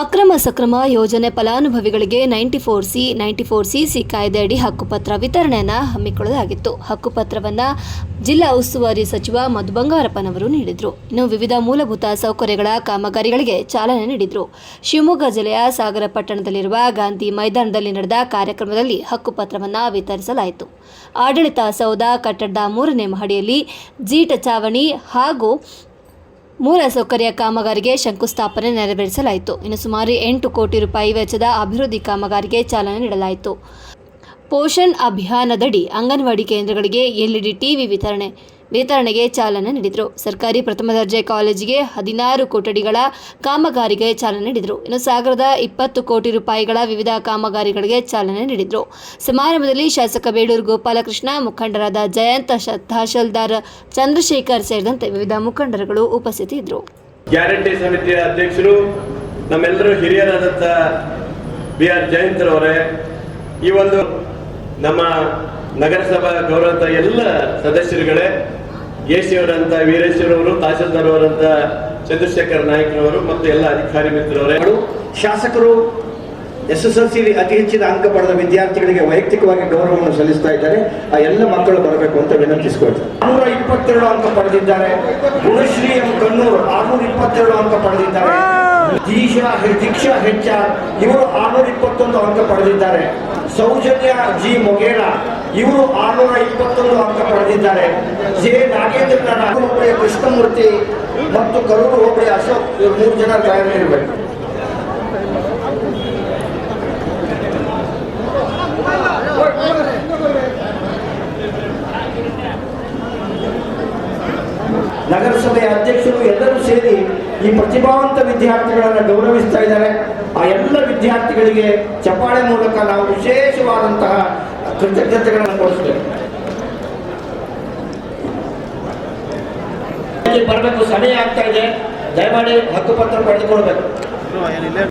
ಅಕ್ರಮ ಸಕ್ರಮ ಯೋಜನೆ ಫಲಾನುಭವಿಗಳಿಗೆ ninety four C, ninety four C C ಕಾಯ್ದೆಯಡಿ ಹಕ್ಕುಪತ್ರ ವಿತರಣೆಯನ್ನು ಹಮ್ಮಿಕೊಳ್ಳಲಾಗಿತ್ತು. ಹಕ್ಕುಪತ್ರವನ್ನು ಜಿಲ್ಲಾ ಉಸ್ತುವಾರಿ ಸಚಿವ ಮಧು ಬಂಗಾರಪ್ಪನವರು ನೀಡಿದರು. ಇನ್ನು ವಿವಿಧ ಮೂಲಭೂತ ಸೌಕರ್ಯಗಳ ಕಾಮಗಾರಿಗಳಿಗೆ ಚಾಲನೆ ನೀಡಿದರು. ಶಿವಮೊಗ್ಗ ಜಿಲ್ಲೆಯ ಸಾಗರ ಪಟ್ಟಣದಲ್ಲಿರುವ ಗಾಂಧಿ ಮೈದಾನದಲ್ಲಿ ನಡೆದ ಕಾರ್ಯಕ್ರಮದಲ್ಲಿ ಹಕ್ಕುಪತ್ರವನ್ನು ವಿತರಿಸಲಾಯಿತು. ಆಡಳಿತ ಸೌಧ ಕಟ್ಟಡದ ಮೂರನೇ ಮಹಡಿಯಲ್ಲಿ ಜೀಟ ಚಾವಣಿ ಹಾಗೂ ಮೂಲ ಸೌಕರ್ಯ ಕಾಮಗಾರಿಗೆ ಶಂಕುಸ್ಥಾಪನೆ ನೆರವೇರಿಸಲಾಯಿತು. ಇನ್ನು ಸುಮಾರು ಎಂಟು ಕೋಟಿ ರೂಪಾಯಿ ವೆಚ್ಚದ ಅಭಿವೃದ್ಧಿ ಕಾಮಗಾರಿಗೆ ಚಾಲನೆ ನೀಡಲಾಯಿತು. ಪೋಷಣ್ ಅಭಿಯಾನದಡಿ ಅಂಗನವಾಡಿ ಕೇಂದ್ರಗಳಿಗೆ ಎಲ್ಇಡಿ ಟಿವಿ ವಿತರಣೆ ವಿತರಣೆಗೆ ಚಾಲನೆ ನೀಡಿದರು. ಸರ್ಕಾರಿ ಪ್ರಥಮ ದರ್ಜೆ ಕಾಲೇಜಿಗೆ ಹದಿನಾರು ಕೊಠಡಿಗಳ ಕಾಮಗಾರಿಗೆ ಚಾಲನೆ ನೀಡಿದರು. ಇನ್ನು ಸಾಗರದ ಇಪ್ಪತ್ತು ಕೋಟಿ ರೂಪಾಯಿಗಳ ವಿವಿಧ ಕಾಮಗಾರಿಗಳಿಗೆ ಚಾಲನೆ ನೀಡಿದರು. ಸಮಾರಂಭದಲ್ಲಿ ಶಾಸಕ ಬೇಡೂರು ಗೋಪಾಲಕೃಷ್ಣ, ಮುಖಂಡರಾದ ಜಯಂತ ತಹಶೀಲ್ದಾರ್ ಚಂದ್ರಶೇಖರ್ ಸೇರಿದಂತೆ ವಿವಿಧ ಮುಖಂಡರುಗಳು ಉಪಸ್ಥಿತಿದ್ದರು. ಗ್ಯಾರಂಟಿ ಸಮಿತಿಯ ಅಧ್ಯಕ್ಷರು, ನಮ್ಮೆಲ್ಲರೂ ಹಿರಿಯರಾದಂಥ ಬಿ ಆರ್ ಜಯಂತ್ರವರೇ, ಈ ಒಂದು ನಮ್ಮ ನಗರಸಭಾ ಗೌರವಂತ ಎಲ್ಲ ಸದಸ್ಯರುಗಳೇ ಎ ಸಿ ಅವರಂತ ವೀರೇಶ್ವರವರು ತಹಸೀಲ್ದಾರ್ ಅವರಂತ ಚಂದ್ರಶೇಖರ್ ನಾಯ್ಕರವರು ಮತ್ತು ಎಲ್ಲ ಅಧಿಕಾರಿ ಮಿತ್ರರವರೇ. ಶಾಸಕರು ಎಸ್ ಎಸ್ ಎಲ್ ಸಿ ಅತಿ ಹೆಚ್ಚಿನ ಅಂಕ ಪಡೆದ ವಿದ್ಯಾರ್ಥಿಗಳಿಗೆ ವೈಯಕ್ತಿಕವಾಗಿ ಗೌರವವನ್ನು ಸಲ್ಲಿಸ್ತಾ ಇದ್ದಾರೆ. ಆ ಎಲ್ಲ ಮಕ್ಕಳು ಬರಬೇಕು ಅಂತ ವಿನಂತಿಸಿಕೊಳ್ತಾರೆ ನೂರ ಇಪ್ಪತ್ತೆರಡು ಅಂಕ ಪಡೆದಿದ್ದಾರೆ. ಗುಣಶ್ರೀ ಎಂ. ಕಣ್ಣೂರು ಆರ್ನೂರ ಇಪ್ಪತ್ತೆರಡು ಅಂಕ ಪಡೆದಿದ್ದಾರೆ. ದೀಶಾ ದೀಕ್ಷಾ ಹೆಚ್ಚ ಇವರು ಆರ್ನೂರ ಇಪ್ಪತ್ತೊಂದು ಅಂಕ ಪಡೆದಿದ್ದಾರೆ. ಸೌಜನ್ಯ ಜಿ. ಮೊಗೇರ ಇವರು ಆರ್ನೂರ ಇಪ್ಪತ್ತೊಂದು ಅಂಕ ಪಡೆದಿದ್ದಾರೆ ಜೆ ನಾಗೇಂದ್ರ ಹೋಬಳಿಯ ಕೃಷ್ಣಮೂರ್ತಿ ಮತ್ತು ಕರೂರು ಹೋಬಳಿಯ ಅಶೋಕ್ ಇವರು ಮೂರು ಜನ ತಯಾರಿರಬೇಕು ನಗರಸಭೆಯ ಅಧ್ಯಕ್ಷರು ಎಲ್ಲರೂ ಸೇರಿ ಈ ಪ್ರತಿಭಾವಂತ ವಿದ್ಯಾರ್ಥಿಗಳನ್ನು ಗೌರವಿಸ್ತಾ ಇದ್ದಾರೆ. ಆ ಎಲ್ಲ ವಿದ್ಯಾರ್ಥಿಗಳಿಗೆ ಚಪಾಳೆ ಮೂಲಕ ನಾವು ವಿಶೇಷವಾದಂತಹ ಕೃತಜ್ಞತೆಗಳನ್ನು ಕೊಡಿಸ್ತೇವೆ ಬರಬೇಕು ಸಮಯ ಆಗ್ತಾ ಇದೆ. ದಯಮಾಡಿ ಹಕ್ಕುಪತ್ರ ಪಡೆದುಕೊಳ್ಬೇಕು